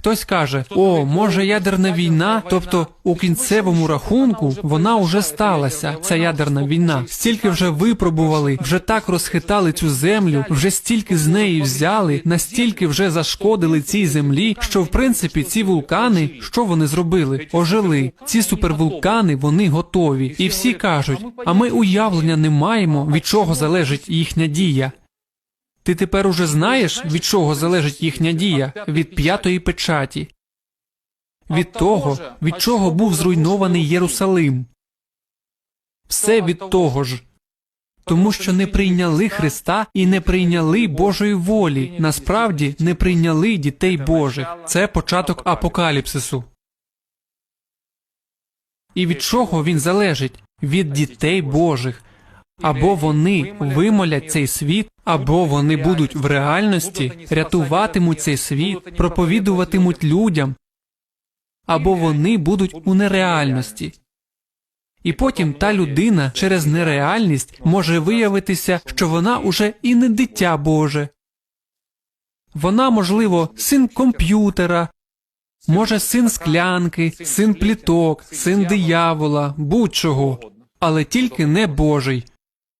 Хтось каже: О, може ядерна війна, тобто у кінцевому рахунку вона вже сталася. Ця ядерна війна. Стільки вже випробували, вже так розхитали цю землю, вже стільки з неї взяли, настільки вже зашкодили цій землі, що в принципі ці вулкани, що вони зробили? Ожили. Ці супервулкани, вони готові. І всі кажуть, а ми уявлення не маємо, від чого залежить їхня дія. Ти тепер уже знаєш, від чого залежить їхня дія? Від п'ятої печаті. Від того, від чого був зруйнований Єрусалим. Все від того ж. Тому що не прийняли Христа і не прийняли Божої волі, насправді не прийняли дітей Божих. Це початок апокаліпсису. І від чого він залежить? Від дітей Божих. Або вони вимолять цей світ, або вони будуть в реальності, рятуватимуть цей світ, проповідуватимуть людям, або вони будуть у нереальності. І потім та людина через нереальність може виявитися, що вона уже і не дитя Боже. Вона, можливо, син комп'ютера, може син склянки, син пліток, син диявола, будь-чого, але тільки не Божий.